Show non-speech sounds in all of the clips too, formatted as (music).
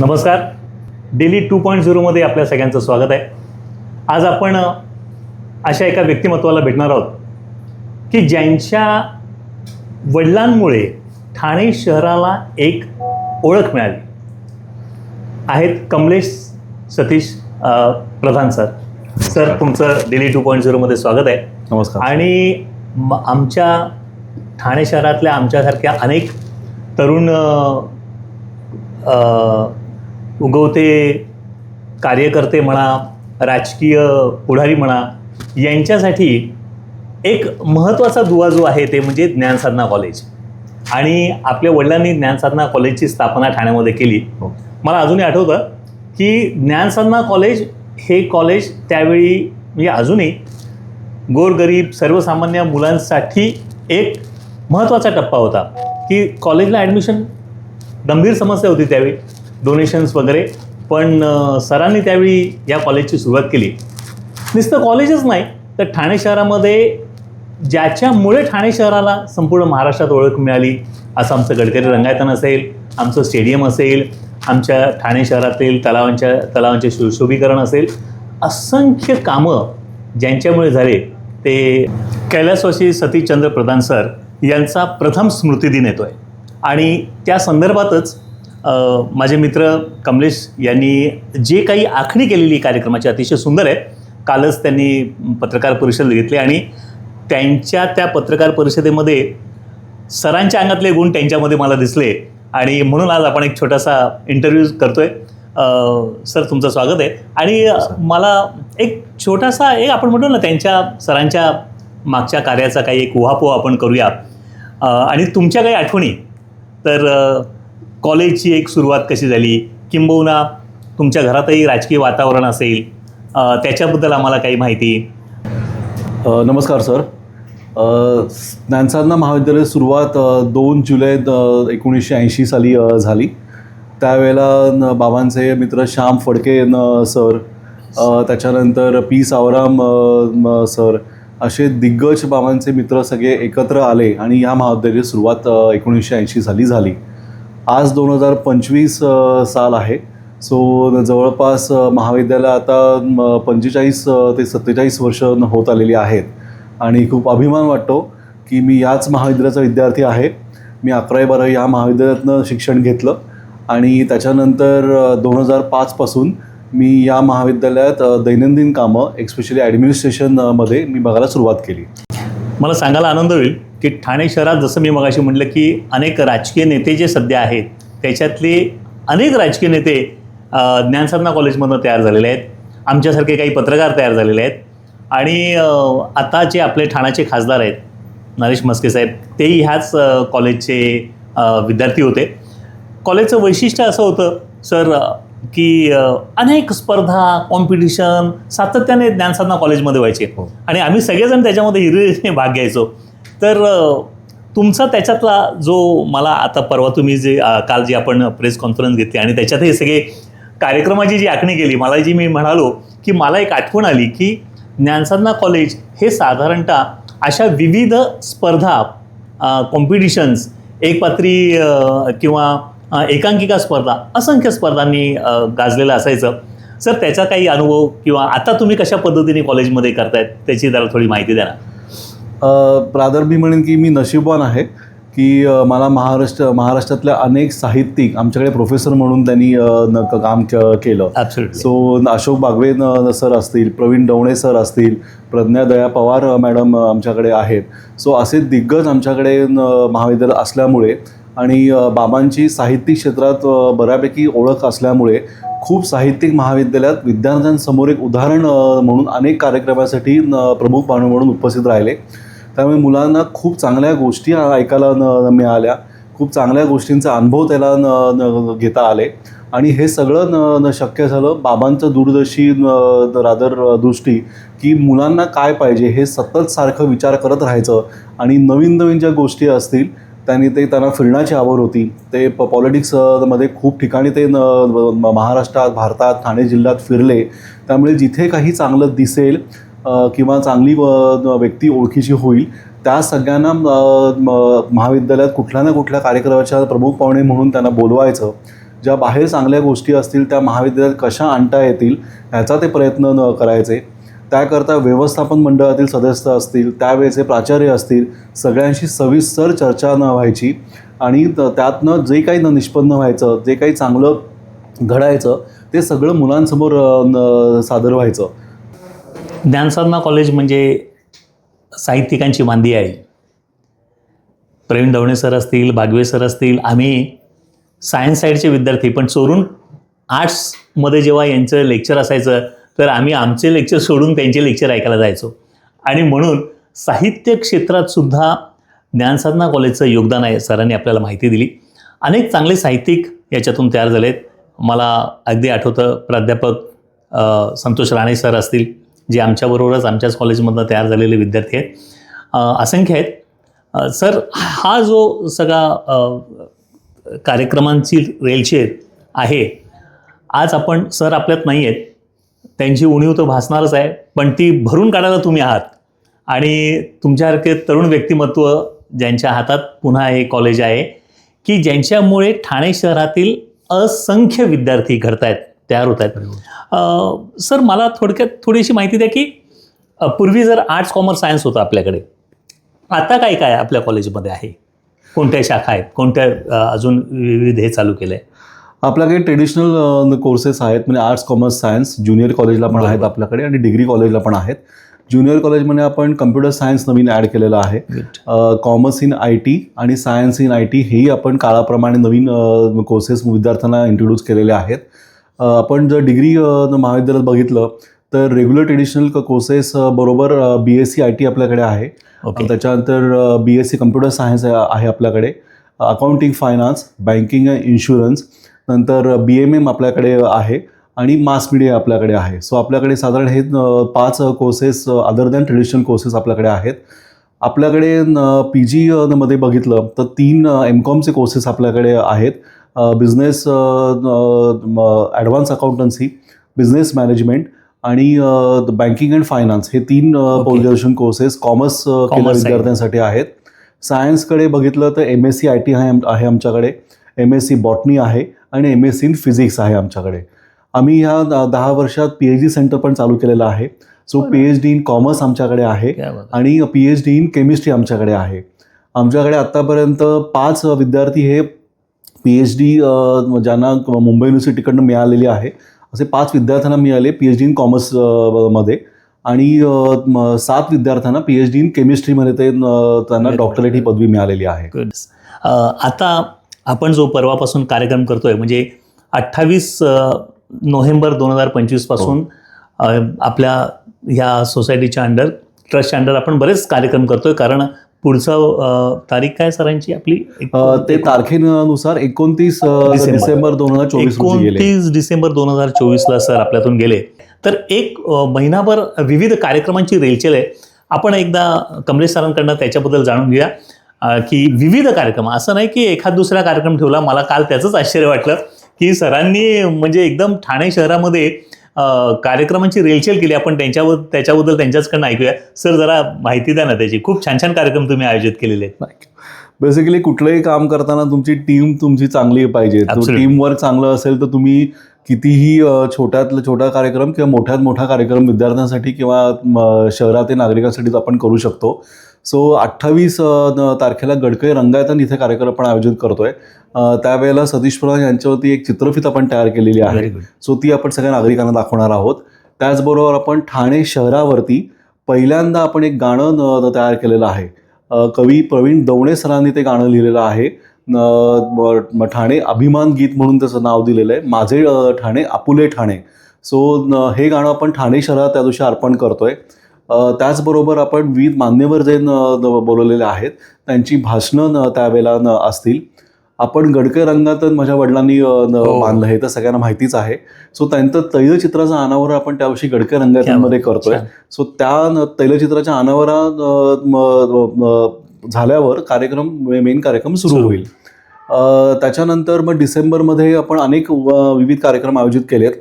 नमस्कार. Daily two point झिरोमध्ये आपल्या सगळ्यांचं स्वागत आहे. आज आपण अशा एका व्यक्तिमत्वाला भेटणार आहोत की ज्यांच्या वडिलांमुळे ठाणे शहराला एक ओळख मिळाली. आहेत कमलेश सतीश प्रधान सर. सर तुमचं डेली टू पॉईंट झिरोमध्ये स्वागत आहे. नमस्कार. आणि म- आमच्या ठाणे शहरातल्या आमच्यासारख्या अनेक तरुण उगवते कार्यकर्ते म्हणा राजकीय पुढारी म्हणा यांच्यासाठी एक महत्त्वाचा दुवा जो आहे ते म्हणजे ज्ञानसाधना कॉलेज आणि आपल्या वडिलांनी ज्ञानसाधना कॉलेजची स्थापना ठाण्यामध्ये केली. हो. मला अजूनही आठवतं की ज्ञानसाधना कॉलेज हे कॉलेज त्यावेळी म्हणजे अजूनही गोरगरीब सर्वसामान्य मुलांसाठी एक महत्त्वाचा टप्पा होता. की कॉलेजला ॲडमिशन गंभीर समस्या होती त्यावेळी. डोनेशन्स वगैरे. पण सरांनी त्यावेळी या कॉलेजची सुरुवात केली. नुसतं कॉलेजच नाही तर ठाणे शहरामध्ये ज्याच्यामुळे ठाणे शहराला संपूर्ण महाराष्ट्रात ओळख मिळाली असं आमचं गडकरी रंगायतन असेल आमचं स्टेडियम असेल आमच्या ठाणे शहरातील तलावांच्या तलावांचे सुशोभीकरण असेल असंख्य कामं ज्यांच्यामुळे झाले ते कैलासवासी सतीशचंद्र प्रधान सर यांचा प्रथम स्मृतिदिन येतो आहे आणि त्या संदर्भातच माझे मित्र कमलेश यांनी जे काही आखणी केलेली कार्यक्रमाची अतिशय सुंदर आहे. कालच त्यांनी पत्रकार परिषद घेतली आणि त्यांच्या त्या पत्रकार परिषदेमध्ये सरांच्या अंगातले गुण त्यांच्यामध्ये मला दिसले आणि म्हणून आज आपण एक छोटासा इंटरव्ह्यू करतोय. सर तुमचं स्वागत आहे. आणि मला एक छोटासा एक आपण म्हणतो ना त्यांच्या सरांच्या मागच्या कार्याचा काही एक उहापोह आपण करूया. आणि तुमच्या काही आठवणी. तर कॉलेजची एक सुरुवात कशी झाली? किंबहुना तुमच्या घरातही राजकीय वातावरण असेल. त्याच्याबद्दल आम्हाला काही माहिती. नमस्कार सर. ज्ञानसाधना महाविद्यालय सुरुवात दोन जुलै एकोणीसशे ऐंशी साली झाली. त्यावेळेला न- बाबांचे मित्र श्याम फडके न सर त्याच्यानंतर पी सावराम सर असे दिग्गज बाबांचे मित्र सगळे एकत्र आले आणि या महाविद्यालयाची सुरुवात एकोणीसशे ऐंशी साली झाली. आज दोन हजार पंचवीस साल आहे. सो जवळपास महाविद्यालय आता म, पंचेचाळीस ते सत्तेचाळीस वर्ष होत आलेली आहेत. आणि खूप अभिमान वाटतो की मी याच महाविद्यालयाचा विद्यार्थी आहे. मी अकरावी बारावी या महाविद्यालयातनं शिक्षण घेतलं. आणि त्याच्यानंतर दोन हजार पाचपासून मी या महाविद्यालयात दैनंदिन कामं एक्स्पेशली ॲडमिनिस्ट्रेशनमध्ये मी बघायला सुरुवात केली. मला सांगायला आनंद होईल. की ठाणे शहरात जसं मी मगाशी म्हटलं की अनेक राजकीय नेते जे सध्या आहेत त्याच्यातले अनेक राजकीय नेते ज्ञानसाधना कॉलेजमधनं तयार झालेले आहेत. आमच्यासारखे काही पत्रकार तयार झालेले आहेत. आणि आता जे आपले ठाण्याचे खासदार आहेत नरेश मस्के साहेब तेही ह्याच कॉलेजचे विद्यार्थी होते. कॉलेजचं वैशिष्ट्य असं होतं सर की अनेक स्पर्धा कॉम्पिटिशन सातत्याने ज्ञानसाधना कॉलेजमध्ये व्हायचे. हो. आणि आम्ही सगळेजण त्याच्यामध्ये हिरवीने भाग घ्यायचो. तर तुमचा त्याच्यातला जो मला आता परवा तुम्ही जे काल जी आपण प्रेस कॉन्फरन्स घेतली आणि त्याच्यात हे सगळे कार्यक्रमाची जी आखणी केली मला जी मी म्हणालो की मला एक आठवण आली की ज्ञानसाधना कॉलेज हे साधारणतः अशा विविध स्पर्धा कॉम्पिटिशन्स एकपात्री किंवा एकांकिका स्पर्धा असंख्य स्पर्धांनी गाजलेलं असायचं. सर त्याचा काही अनुभव किंवा आता तुम्ही कशा पद्धतीने कॉलेजमध्ये करतायत त्याची जरा थोडी माहिती द्या ना. रादर मी म्हणेन की मी नशीबवान आहे की मला महाराष्ट्र महाराष्ट्रातल्या अनेक साहित्यिक आमच्याकडे प्रोफेसर म्हणून त्यांनी काम क- केलं. सो अशोक बागवे सर असतील प्रवीण डवणे सर असतील प्रज्ञा दया पवार मॅडम आमच्याकडे आहेत. सो असे दिग्गज आमच्याकडे महाविद्यालय असल्यामुळे आणि बाबांची साहित्यिक क्षेत्रात बऱ्यापैकी ओळख असल्यामुळे खूप साहित्यिक महाविद्यालयात विद्यार्थ्यांसमोर एक उदाहरण म्हणून अनेक कार्यक्रमासाठी न- प्रमुख पाहुणे म्हणून उपस्थित राहिले. त्यामुळे मुलांना खूप चांगल्या गोष्टी ऐकायला न मिळाल्या. खूप चांगल्या गोष्टींचा अनुभव त्याला न न घेता आले. आणि हे सगळं न न शक्य झालं बाबांचं दूरदर्शी रादर दृष्टी की मुलांना काय पाहिजे हे सतत सारखं विचार करत राहायचं. आणि नवीन नवीन ज्या गोष्टी असतील त्यांनी ते त्यांना फिरण्याची आवड होती. ते प पॉलिटिक्समध्ये खूप ठिकाणी ते न महाराष्ट्रात भारतात ठाणे जिल्ह्यात फिरले. त्यामुळे जिथे काही चांगलं दिसेल किंवा चांगली व्यक्ती ओळखीची होईल. त्या सगळ्यांना म- महाविद्यालयात कुठल्या ना कुठल्या कार्यक्रमाच्या प्रमुख पाहुणे म्हणून त्यांना बोलवायचं. ज्या बाहेर चांगल्या गोष्टी असतील त्या महाविद्यालयात कशा आणता येतील ह्याचा ते प्रयत्न न करायचे. त्याकरता व्यवस्थापन मंडळातील सदस्य असतील त्यावेळेचे प्राचार्य असतील सगळ्यांशी सविस्तर चर्चा न व्हायची आणि त- त्यातनं जे काही न निष्पन्न व्हायचं जे काही चांगलं घडायचं ते सगळं मुलांसमोर सादर व्हायचं. ज्ञानसाधना कॉलेज म्हणजे साहित्यिकांची मांदी आहे. प्रवीण दवणे सर असतील भागवे सर असतील आम्ही सायन्स साईडचे विद्यार्थी पण चोरून आर्ट्समध्ये जेव्हा यांचं लेक्चर असायचं तर आम्ही आमचे लेक्चर सोडून त्यांचे लेक्चर ऐकायला जायचो. आणि म्हणून साहित्य क्षेत्रात सुद्धा ज्ञानसाधना कॉलेजचं योगदान आहे सरांनी आपल्याला माहिती दिली. अनेक चांगले साहित्यिक याच्यातून तयार झालेत. मला अगदी आठवतं प्राध्यापक संतोष राणे सर असतील जे आमच्याबरोबरच आमच्याच कॉलेजमधनं तयार झालेले विद्यार्थी आहेत. असंख्य आहेत. सर हा जो सगळा कार्यक्रमांची रेलचेर आहे आज आपण सर आपल्यात नाही आहेत. त्यांची उणीव तर भासणारच आहे पण ती भरून काढायला तुम्ही आहात. आणि तुमच्यासारखे तरुण व्यक्तिमत्व ज्यांच्या हातात पुन्हा हे कॉलेज आहे की ज्यांच्यामुळे ठाणे शहरातील असंख्य विद्यार्थी घडत आहेत तयार होत आहेत. सर मला थोडक्यात थोडीशी माहिती द्या की पूर्वी जर आर्ट्स कॉमर्स सायन्स होतं आपल्याकडे आता काय काय आपल्या कॉलेजमध्ये आहे? कोणत्या शाखा आहेत? कोणत्या अजून विविध हे चालू केलं आहे आपल्याकडे ट्रेडिशनल कोर्सेस आहेत म्हणजे आर्ट्स कॉमर्स सायन्स ज्युनियर कॉलेजला पण आहेत. आपल्याकडे आणि डिग्री कॉलेजला पण आहेत. ज्युनियर कॉलेजमध्ये आपण कम्प्युटर सायन्स नवीन ॲड केलेलं आहे. कॉमर्स इन आय टी आणि सायन्स इन आय टी हेही आपण काळाप्रमाणे नवीन कोर्सेस विद्यार्थ्यांना इंट्रोड्यूस केलेले आहेत. आपण जर डिग्री महाविद्यालयात बघितलं तर रेग्युलर ट्रेडिशनल कोर्सेस बरोबर B S C I T आपल्याकडे आहे. त्याच्यानंतर B S C computer science आहे आपल्याकडे. अकाउंटिंग फायनान्स बँकिंग इन्शुरन्स नंतर बी एम एम आपल्याकडे आहे आणि मास मीडिया आपल्याकडे आहे. सो आपल्याकडे साधारण हे पाच courses other than traditional courses आपल्याकडे आहेत. आपल्याकडे पी जी मध्ये बघितलं तर तीन एम कॉमचे कोर्सेस आपल्याकडे आहेत. Business advance accountancy business management आणि बँकिंग अँड फायनान्स हे तीन post graduation courses commerce side. विद्यार्थ्यांसाठी आहेत सायन्सकडे बघितलं तर M S C I T आहे आम- आहे आमच्याकडे एम एस सी बॉटनी आहे आणि M S C in physics आहे आमच्याकडे आम्ही ह्या दहा वर्षात पी एच डी सेंटर पण चालू केलेलं आहे so. P H D in commerce आमच्याकडे आहे. आणि P H D in chemistry आमच्याकडे आहे आमच्याकडे आत्तापर्यंत पाच विद्यार्थी हे पी एच डी ज्यांना मुंबई युनिव्हर्सिटीकडनं मिळालेली आहे असे पाच विद्यार्थ्यांना मिळाले पी एच डी इन कॉमर्समध्ये. आणि सात विद्यार्थ्यांना पी एच डी इन केमिस्ट्रीमध्ये ते त्यांना डॉक्टरेट ही पदवी मिळालेली आहे. आता आपण जो परवापासून कार्यक्रम करतोय म्हणजे अठ्ठावीस नोव्हेंबर दोन हजार पंचवीसपासून अ, आपल्या ह्या सोसायटीच्या अंडर ट्रस्टच्या अंडर आपण बरेच कार्यक्रम करतोय कारण पुढचं तारीख काय सरांची? आपली ते तारखेनुसार एकोणतीस डिसेंबर. दोन हजार चोवीस एकोणतीस डिसेंबर दोन हजार चोवीसला सर आपल्यातून गेले. तर एक महिनाभर विविध कार्यक्रमांची रेलचेल आहे. आपण एकदा कमलेश सरांकडनं त्याच्याबद्दल जाणून घेऊया की विविध कार्यक्रम असं नाही की एखाद दुसरा कार्यक्रम ठेवला मला काल त्याचंच आश्चर्य वाटलं की सरांनी म्हणजे एकदम ठाणे शहरामध्ये कार्यक्रमांची रेलचेल केली. आपण त्यांच्याबद्दल त्याच्याबद्दल त्यांच्याचकडनं ऐकूया. सर जरा माहिती द्या ना त्याची. खूप छान छान कार्यक्रम तुम्ही आयोजित केलेले आहेत. बेसिकली कुठलंही काम करताना तुमची टीम तुमची चांगली पाहिजे. टीम वर्क चांगलं असेल तर तुम्ही कितीही छोट्यातला छोटा कार्यक्रम किंवा मोठ्यात मोठा कार्यक्रम विद्यार्थ्यांसाठी किंवा शहरातील नागरिकांसाठी आपण करू शकतो. सो अठ्ठावीस तारखेला गडकरी रंगायतन इथे कार्यक्रम आपण आयोजित करतोय. त्यावेळेला सतीश प्रधान यांच्यावरती एक चित्रफित आपण तयार केलेली आहे. सो ती आपण सगळ्या नागरिकांना दाखवणार आहोत. त्याचबरोबर आपण ठाणे शहरावरती पहिल्यांदा आपण एक गाणं तयार केलेलं आहे. कवी प्रवीण दवणे सरांनी ते गाणं लिहिलेलं आहे. ठाणे अभिमान गीत म्हणून त्याचं नाव दिलेलं आहे. माझे ठाणे आपुले ठाणे. सो हे गाणं आपण ठाणे शहरात त्या दिवशी अर्पण करतोय. त्याचबरोबर आपण विविध मान्यवर जे बोलवलेले आहेत त्यांची भाषणं न- त्यावेळेला न- असतील आपण गडकरी रंगात माझ्या वडिलांनी हो. बांधलं हे तर सगळ्यांना माहितीच आहे सो त्यांचं तैलचित्राचं अनावर आपण त्या दिवशी गडकरी रंगातमध्ये करतोय. सो त्या तैलचित्राच्या अनावरा झाल्यावर कार्यक्रम मेन कार्यक्रम सुरू. होईल त्याच्यानंतर मग डिसेंबरमध्ये आपण अनेक विविध कार्यक्रम आयोजित केलेत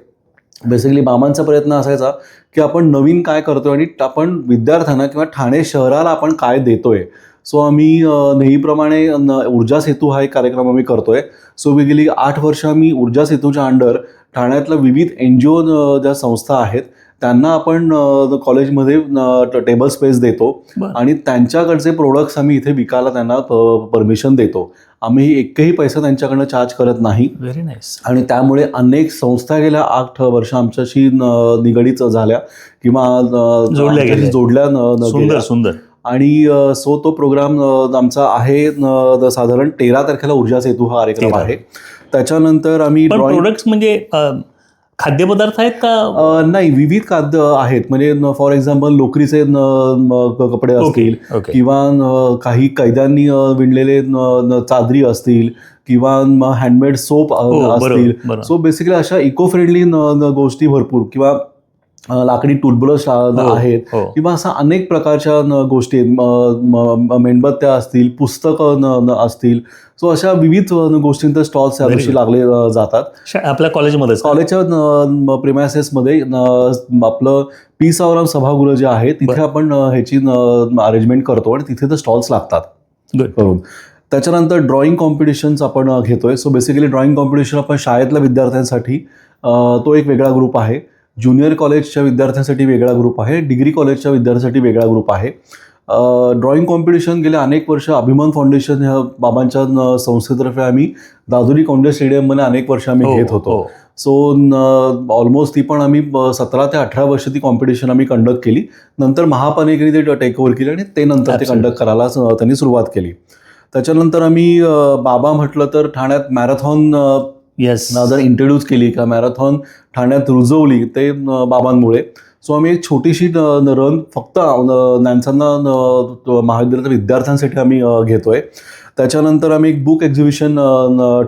बेसिकली मामांचा प्रयत्न असायचा की आपण नवीन काय करतोय आणि आपण विद्यार्थ्यांना किंवा ठाणे शहराला आपण काय देतोय. सो आम्ही नेहमीप्रमाणे न- ऊर्जा सेतू हा एक कार्यक्रम आम्ही करतोय. सो वी गेली आठ वर्ष आम्ही ऊर्जा सेतूच्या अंडर ठाण्यातल्या विविध एन जी ओ ज्या संस्था आहेत त्यांना आपण कॉलेजमध्ये टेबल स्पेस देतो. आणि त्यांच्याकडचे प्रोडक्ट्स आम्ही इथे विकायला त्यांना परमिशन देतो आम्ही एकही पैसा त्यांच्याकडनं चार्ज करत नाही व्हेरी नाईस आणि त्यामुळे अनेक संस्था गेल्या आठ वर्ष आमच्याशी निगडीत झाल्या किंवा जोडल्या सुंदर. सुंदर आणि सो तो प्रोग्राम आमचा आहे साधारण तेरा तारखेला ऊर्जा सेतू हा कार्यक्रम. आहे त्याच्यानंतर आम्ही प्रोडक्ट्स म्हणजे खाद्यपदार्थ आहेत का? नाही विविध खाद्य आहेत. म्हणजे फॉर एक्झाम्पल लोकरीचे कपडे असतील किंवा काही कैद्यांनी विणलेले चादरी असतील किंवा हँडमेड सोप हो बरोबर असतील. सो बेसिकली अशा इको फ्रेंडली गोष्टी भरपूर. किंवा लाकडी टूथब्रश हो, आहेत हो. किंवा असा अनेक प्रकारच्या गोष्टी मेणबत्त्या असतील पुस्तकं असतील. सो अशा विविध गोष्टींचे स्टॉल्स या दिवशी. लागले जातात. आपल्या कॉलेजमध्येच कॉलेजच्या प्रिमायसेसमध्ये आपलं पी सावराम सभागृह जे आहे तिथे. आपण ह्याची अरेंजमेंट करतो आणि तिथे ते स्टॉल्स लागतात. करून. त्याच्यानंतर ड्रॉइंग कॉम्पिटिशन्स आपण घेतोय. सो बेसिकली ड्रॉइंग कॉम्पिटिशन आपण शाळेतल्या विद्यार्थ्यांसाठी तो एक वेगळा ग्रुप आहे. ज्युनियर कॉलेजच्या विद्यार्थ्यांसाठी वेगळा ग्रुप आहे डिग्री कॉलेजच्या विद्यार्थ्यांसाठी वेगळा ग्रुप आहे. ड्रॉइंग कॉम्पिटिशन गेले अनेक वर्ष अभिमान फाउंडेशन ह्या बाबांच्या संस्थेतर्फे आम्ही दादुरी कॉन्डे स्टेडियममध्ये अनेक वर्ष आम्ही घेत हो, होतो सो ऑलमोस्ट ती पण आम्ही सतरा ते अठरा वर्ष ती कॉम्पिटिशन आम्ही कंडक्ट केली. नंतर महापालिकेने ते टेक ओव्हर केली आणि ते नंतर ते. कंडक्ट करायला त्यांनी सुरुवात केली. त्याच्यानंतर आम्ही बाबा म्हटलं तर ठाण्यात मॅरेथॉन येस जर इंट्रोड्यूस केली का मॅरेथॉन ठाण्यात रुजवली ते बाबांमुळे. सो आम्ही एक छोटीशी रन फक्त नॅन्सांना महाविद्यालयाच्या विद्यार्थ्यांसाठी आम्ही घेतोय. त्याच्यानंतर आम्ही एक बुक एक्झिबिशन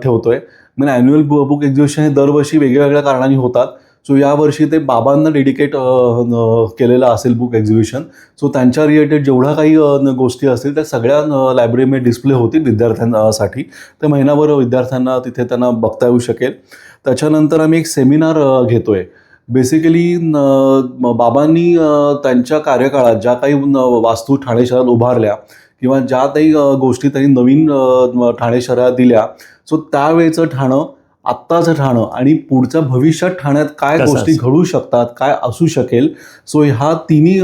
ठेवतोय. म्हणजे ॲन्युअल बुक एक्झिबिशन हे दरवर्षी वेगळ्या वेगळ्या होतात. सो यावर्षी ते बाबांना डेडिकेट केलेलं असेल बुक एक्झिबिशन सो त्यांच्या रिलेटेड जेवढ्या काही गोष्टी असतील त्या सगळ्या लायब्ररीमध्ये डिस्प्ले होतील विद्यार्थ्यांसाठी ते महिनाभर विद्यार्थ्यांना तिथे त्यांना बघता येऊ शकेल. त्याच्यानंतर आम्ही एक सेमिनार घेतोय. बेसिकली बाबांनी त्यांच्या कार्यकाळात ज्या काही वास्तू ठाणे शहरात उभारल्या किंवा ज्या काही गोष्टी त्यांनी नवीन ठाणे शहरात दिल्या सो त्यावेळेचं ठाणं आत्ताचं ठाणं आणि पुढच्या भविष्यात ठाण्यात काय गोष्टी? घडू शकतात काय असू शकेल सो ह्या तिन्ही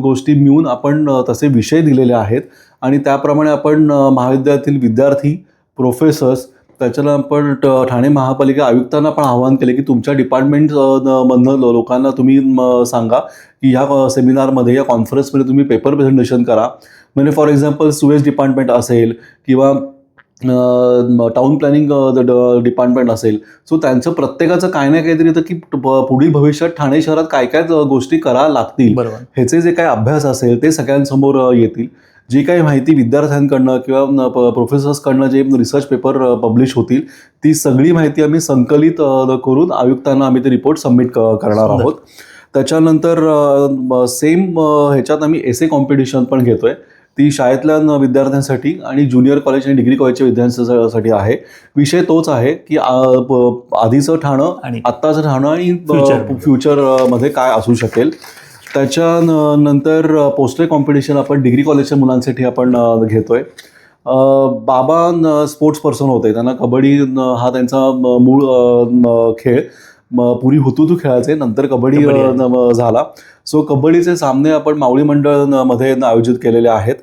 गोष्टी मिळून आपण तसे विषय दिलेले आहेत आणि त्याप्रमाणे आपण महाविद्यालयातील विद्यार्थी प्रोफेसर्स त्याच्यानं आपण ठाणे महापालिका आयुक्तांना पण आवाहन केले की तुमच्या डिपार्टमेंट मधनं लोकांना तुम्ही सांगा की ह्या सेमिनारमध्ये या कॉन्फरन्समध्ये तुम्ही पेपर प्रेझेंटेशन करा म्हणजे फॉर एक्झाम्पल सुएज डिपार्टमेंट असेल किंवा टाउन प्लॅनिंग डिपार्टमेंट असेल. सो त्यांचं प्रत्येकाचं काय ना काहीतरी तर की पुढील भविष्यात ठाणे शहरात काय काय गोष्टी करायला लागतील. ह्याचे जे काही अभ्यास असेल ते सगळ्यांसमोर येतील. जी काही माहिती विद्यार्थ्यांकडनं किंवा प्रोफेसर्सकडनं जे रिसर्च पेपर पब्लिश होतील ती सगळी माहिती आम्ही संकलित करून आयुक्तांना आम्ही ते रिपोर्ट सबमिट करणार. आहोत. त्याच्यानंतर सेम ह्याच्यात आम्ही एसे कॉम्पिटिशन पण घेतोय. ती शाळेतल्या विद्यार्थ्यांसाठी आणि ज्युनियर कॉलेज आणि डिग्री कॉलेजच्या विद्यार्थ्यांसाठी आहे. विषय तोच आहे की आधीचं ठाणं आणि आत्ताचं ठाणं आणि. फ्युचरमध्ये काय असू शकेल. त्याच्या नंतर पोस्टर कॉम्पिटिशन आपण डिग्री कॉलेजच्या मुलांसाठी आपण घेतोय. बाबा न- स्पोर्ट्स पर्सन होते. त्यांना कबड्डी हा त्यांचा मूळ खेळ. म- पुरी हुतुतू खेळायचे नंतर कबड्डी झाला. सो कबड्डीचे सामने आपण मावळी मंडळमध्ये आयोजित केलेले आहेत.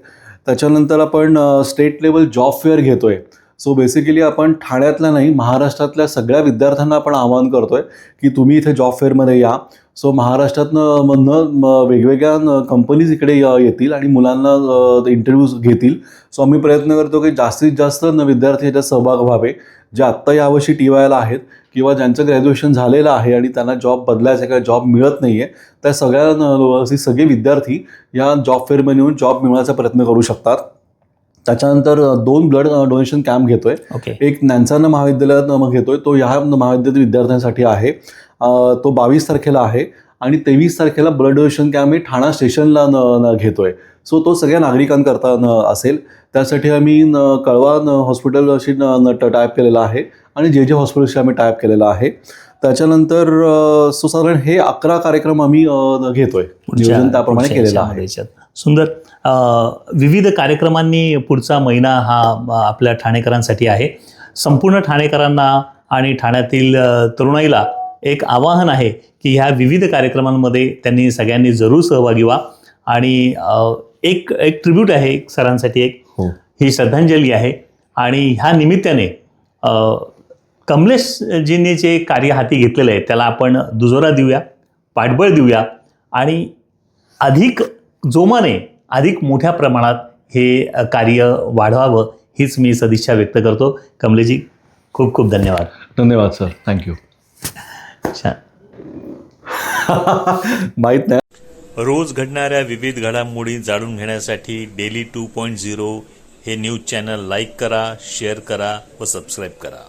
त्याच्यानंतर आपण स्टेट लेवल जॉब फेअर घेतोय. सो बेसिकली आपण ठाण्यातल्या नाही महाराष्ट्रातल्या सगळ्या विद्यार्थ्यांना आपण आवाहन करतोय की तुम्ही इथे जॉब फेअरमध्ये या. सो महाराष्ट्रातनं मधनं वेगवेगळ्या कंपनीज इकडे येतील आणि मुलांना इंटरव्ह्यूज घेतील. सो आम्ही प्रयत्न करतो की जास्तीत जास्त विद्यार्थी याच्यात सहभाग व्हावे जे आत्ता यावर्षी टी वायला आहेत. किंवा ज्यांचं ग्रॅज्युएशन झालेलं आहे आणि त्यांना जॉब बदलायचा किंवा जॉब मिळत नाही आहे त्या सगळ्या सगळे विद्यार्थी या जॉब फेअरमध्ये येऊन जॉब मिळवण्याचा प्रयत्न करू शकतात. त्याच्यानंतर दोन ब्लड डोनेशन कॅम्प घेतोय. ओके एक नॅन्साना महाविद्यालयात मग घेतोय. तो ह्या महाविद्यालयातील विद्यार्थ्यांसाठी आहे. तो बावीस तारखेला आहे. आणि तेवीस तारखेला ब्लड डोनेशन कॅम्प हे ठाणा स्टेशनला घेतोय. सो तो सगळ्या नागरिकांकरता न असेल. त्यासाठी आम्ही न कळवा न हॉस्पिटलशी न न टायप केलेला आहे आणि जे जे हॉस्पिटलशी आम्ही टायप केलेला आहे. त्याच्यानंतर अ, सो साधारण हे अकरा कार्यक्रम आम्ही घेतोय. नियोजन त्याप्रमाणे केलेलं आहे. याच्यात. सुंदर विविध कार्यक्रमांनी पुढचा महिना हा आपल्या ठाणेकरांसाठी आहे. संपूर्ण ठाणेकरांना आणि ठाण्यातील तरुणाईला एक आवाहन आहे की ह्या विविध कार्यक्रमांमध्ये त्यांनी सगळ्यांनी जरूर सहभागी व्हा आणि एक एक ट्रिब्यूट आहे एक सरांसाठी एक. हो. ही श्रद्धांजली आहे. आणि ह्या निमित्ताने कमलेशजींनी जे कार्य हाती घेतलेलं आहे त्याला आपण दुजोरा देऊया पाठबळ देऊया. आणि अधिक जोमाने अधिक मोठ्या प्रमाणात हे कार्य वाढवावं हीच मी सदिच्छा व्यक्त करतो. कमलेजी खूप खूप धन्यवाद. धन्यवाद सर. थँक्यू छान. (laughs) माहीत नाही. रोज घडणाऱ्या विविध घडामोडी जाणून घेण्यासाठी डेली टू पॉईंट झिरो हे न्यूज चॅनल लाईक करा शेअर करा व सबस्क्राईब करा.